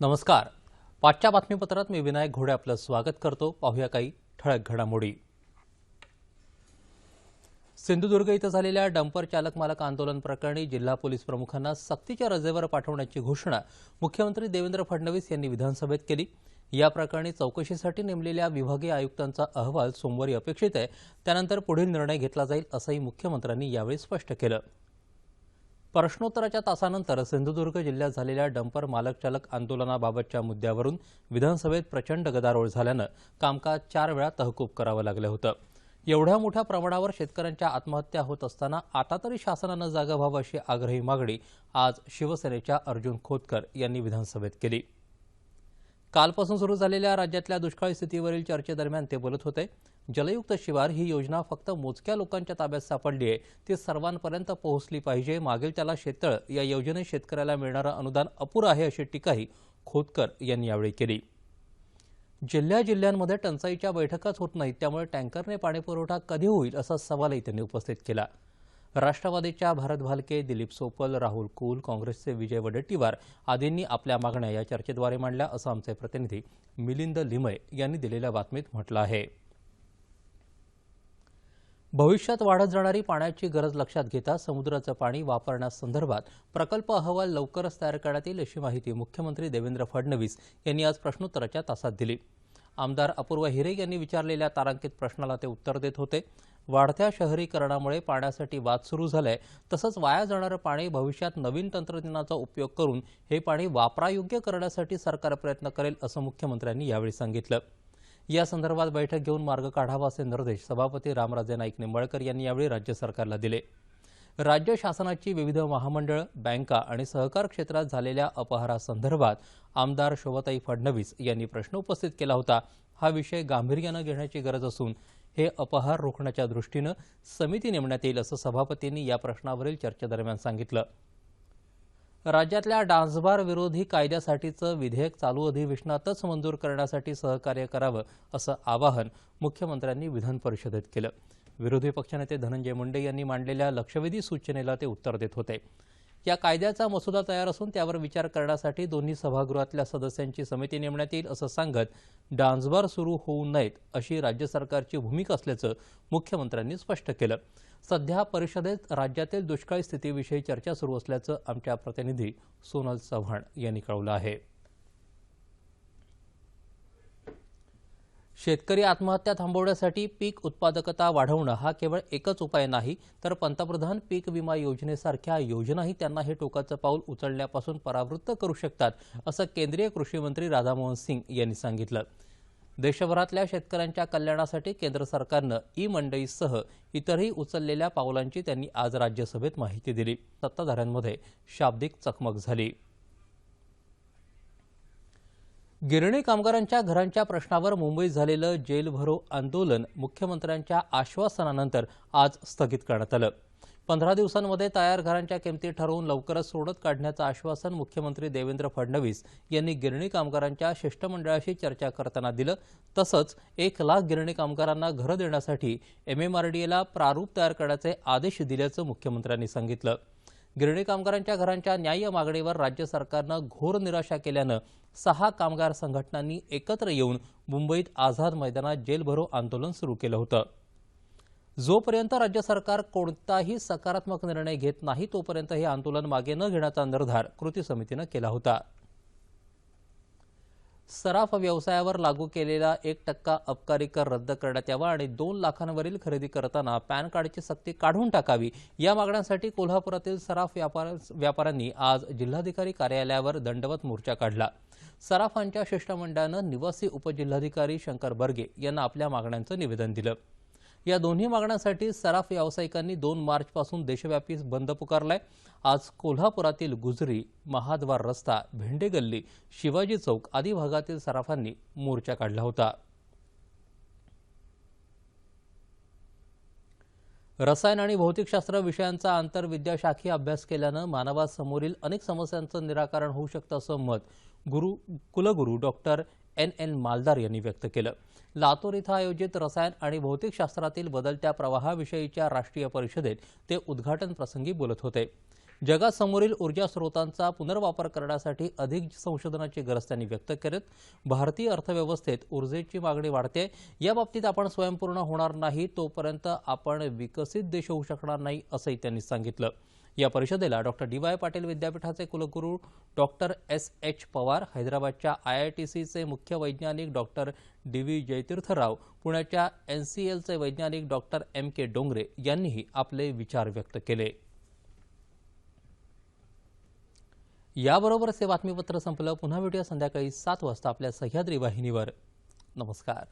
नमस्कार. पाचच्या बातमीपत्रात मी विनायक घोडे आपलं स्वागत करतो. पाहूया काही ठळक घडामोडी. सिंधुदुर्ग इथं झालेल्या डंपर चालक मालक आंदोलन प्रकरणी जिल्हा पोलीस प्रमुखांना सक्तीच्या रजेवर पाठवण्याची घोषणा मुख्यमंत्री देवेंद्र फडणवीस यांनी विधानसभेत केली. या प्रकरणी चौकशीसाठी नेमलेल्या विभागीय आयुक्तांचा अहवाल सोमवारी अपेक्षित आहे. त्यानंतर पुढील निर्णय घेतला जाईल असंही मुख्यमंत्र्यांनी यावेळी स्पष्ट केलं. प्रश्नोत्तराच्या तासानंतर सिंधुदुर्ग जिल्ह्यात झालेल्या डंपर मालक चालक आंदोलनाबाबतच्या मुद्द्यावरून विधानसभेत प्रचंड गदारोळ झाल्यानं कामकाज चार वेळा तहकूब करावं लागलं होतं. एवढ्या मोठ्या प्रमाणावर शेतकऱ्यांच्या आत्महत्या होत असताना आता तरी शासनानं जागा व्हावं अशी आग्रही मागणी आज शिवसेनेच्या अर्जुन खोतकर यांनी विधानसभेत केली. कालपासून सुरू झालेल्या राज्यातल्या दुष्काळी स्थितीवरील चर्चेदरम्यान ते बोलत होते. जलयुक्त शिवार ही योजना फक्त मोजक्या लोकांच्या ताब्यात सापडली आहे. ती सर्वांपर्यंत पोहोचली पाहिजे. मागील त्याला शेततळ या योजनेत शेतकऱ्याला मिळणारं अनुदान अपुरं आहे अशी टीकाही खोतकर यांनी यावेळी केली. जिल्ह्या जिल्ह्यांमध्ये टंचाईच्या बैठकाच होत नाहीत. त्यामुळे टँकरने पाणीपुरवठा कधी होईल असा सवालही त्यांनी उपस्थित केला. राष्ट्रवादीच्या भारत भालके दिलीप सोपल राहुल कुल काँग्रेसचे विजय वडेट्टीवार आदींनी आपल्या मागण्या या चर्चेद्वारे मांडल्या असं आमचे प्रतिनिधी मिलिंद लिमय यांनी दिलेल्या बातमीत म्हटलं आहे. भविष्यात वाढत जाणारी पाण्याची गरज लक्षात घेता समुद्राचं पाणी वापरण्यासंदर्भात प्रकल्प अहवाल लवकरच तयार करण्यात येईल अशी माहिती मुख्यमंत्री देवेंद्र फडणवीस यांनी आज प्रश्नोत्तराच्या तासात दिली. आमदार अपूर्व हिरे यांनी विचारलेल्या तारांकित प्रश्नाला ते उत्तर देत होते. वाढत्या शहरीकरणामुळे पाण्यासाठी वाद सुरू झालाय तसंच वाया जाणारं पाणी भविष्यात नवीन तंत्रज्ञानाचा उपयोग करून हे पाणी वापरायोग्य करण्यासाठी सरकार प्रयत्न करेल असं मुख्यमंत्र्यांनी यावेळी सांगितलं. या संदर्भात बैठक घेऊन मार्ग काढावा असे निर्देश सभापती रामराजे नाईक निंबाळकर यांनी यावेळी राज्य सरकारला दिले. राज्य शासनाची विविध महामंडळ बँका आणि सहकार क्षेत्रात झालेल्या अपहारासंदर्भात आमदार शोभताई फडणवीस यांनी प्रश्न उपस्थित केला होता. हा विषय गांभीर्यानं घेण्याची गरज असून हे अपहार रोखण्याच्या दृष्टीनं समिती नेमण्यात येईल असं सभापतींनी या प्रश्नावरील चर्चेदरम्यान सांगितलं. राज्यातल्या डान्सबार विरोधी कायद्यासाठीचं विधेयक चालू अधिवेशनातच मंजूर करण्यासाठी सहकार्य करावं असं आवाहन मुख्यमंत्र्यांनी विधान परिषदेत केलं. विरोधी पक्षनेते धनंजय मुंडे यांनी मांडलेल्या लक्षवेधी सूचनेला ते उत्तर देत होते. या कायद्याचा मसुदा तयार असून त्यावर विचार करण्यासाठी दोन्ही सभागृहातल्या सदस्यांची समिती नेमण्यात येईल असं सांगत डान्सबार सुरू होऊ नयेत अशी राज्य सरकारची भूमिका असल्याचं मुख्यमंत्र्यांनी स्पष्ट केलं. सध्या परिषदेत राज्यातील दुष्काळी स्थितीविषयी चर्चा सुरू असल्याचं आमच्या प्रतिनिधी सोनल चव्हाण यांनी कळवलं आहे. शेतकरी आत्महत्या थांबवण्यासाठी पीक उत्पादकता वाढवणं हा केवळ एकच उपाय नाही तर पंतप्रधान पीक विमा योजनेसारख्या योजनाही त्यांना हे टोकाचं पाऊल उचलण्यापासून परावृत्त करू शकतात असं केंद्रीय कृषी मंत्री राधामोहन सिंग यांनी सांगितलं. देशभरातल्या शेतकऱ्यांच्या कल्याणासाठी केंद्र सरकारनं ई मंडईसह इतरही उचललेल्या पावलांची त्यांनी आज राज्यसभेत माहिती दिली. सत्ताधाऱ्यांमध्ये शाब्दिक चकमक झाली. गिरणी कामगारांच्या घरांच्या प्रश्नावर मुंबईत झालेलं जेलभरो आंदोलन मुख्यमंत्र्यांच्या आश्वासनानंतर आज स्थगित करण्यात आलं. पंधरा दिवसांमध्ये तयार घरांच्या किमती ठरवून लवकरच सोडत काढण्याचं आश्वासन मुख्यमंत्री देवेंद्र फडणवीस यांनी गिरणी कामगारांच्या शिष्टमंडळाशी चर्चा करताना दिलं. तसंच एक लाख गिरणी कामगारांना घरं देण्यासाठी एमएमआरडीएला प्रारूप तयार करण्याचे आदेश दिल्याचं मुख्यमंत्र्यांनी सांगितलं. गिरणी कामगारांच्या घरांच्या न्याय्य मागणीवर राज्य सरकारनं घोर निराशा केल्यानं सहा कामगार संघटनांनी एकत्र येऊन मुंबईत आझाद मैदानात जेलभरो आंदोलन सुरू केलं होतं. जोपर्यंत राज्य सरकार कोणताही सकारात्मक निर्णय घेत नाही तोपर्यंत हे आंदोलन मागे न घेण्याचा निर्धार कृती समितीनं केला होता. सराफ व्यवसायावर लागू केलेला एक टक्का अबकारी कर रद्द करण्यात यावा आणि दोन लाखांवरील खरेदी करताना पॅन कार्डची सक्ती काढून टाकावी. या मागण्यांसाठी कोल्हापुरातील सराफ व्यापार व्यापाऱ्यांनी आज जिल्हाधिकारी कार्यालयावर दंडवत मोर्चा काढला. सराफांच्या शिष्टमंडळानं निवासी उपजिल्हाधिकारी शंकर बर्गे यांना आपल्या मागण्यांचं निवेदन दिलं. या दोन्ही मागण्यांसाठी सराफ व्यावसायिकांनी दोन मार्चपासून देशव्यापी बंद पुकारलाय. आज कोल्हापुरातील गुजरी महाद्वार रस्ता भेंडे गल्ली शिवाजी चौक आदी भागातील सराफांनी मोर्चा काढला होता. रसायन आणि भौतिकशास्त्र विषयांचा आंतरविद्याशाखी अभ्यास केल्यानं मानवासमोरील अनेक समस्यांचं निराकरण होऊ शकतं असं मत गुरु कुलगुरू डॉक्टर एन एन मालदार यांनी व्यक्त केलं. लातूर इथं आयोजित रसायन आणि भौतिकशास्त्रातील बदलत्या प्रवाहाविषयीच्या राष्ट्रीय परिषदेत ते उद्घाटन प्रसंगी बोलत होते. जगासमोरील ऊर्जा स्रोतांचा पुनर्वापर करण्यासाठी अधिक संशोधनाची गरज त्यांनी व्यक्त करत भारतीय अर्थव्यवस्थेत ऊर्जेची मागणी वाढते या बाबतीत आपण स्वयंपूर्ण होणार नाही तोपर्यंत आपण विकसित देश होऊ शकणार नाही असंही त्यांनी सांगितलं. या परिषदेला डॉक्टर डी वाय पाटील विद्यापीठाचे कुलगुरू डॉक्टर एस एच पवार हैदराबादच्या आय आय टी सीचे मुख्य वैज्ञानिक डॉक्टर डी व्ही जयतीर्थराव पुण्याच्या एन सी एलचे वैज्ञानिक डॉक्टर एम के डोंगरे यांनीही आपले विचार व्यक्त केले. याबरोबरच हे बातमीपत्र संपलं. पुन्हा भेटूया संध्याकाळी सात वाजता आपल्या सह्याद्री वाहिनीवर. नमस्कार.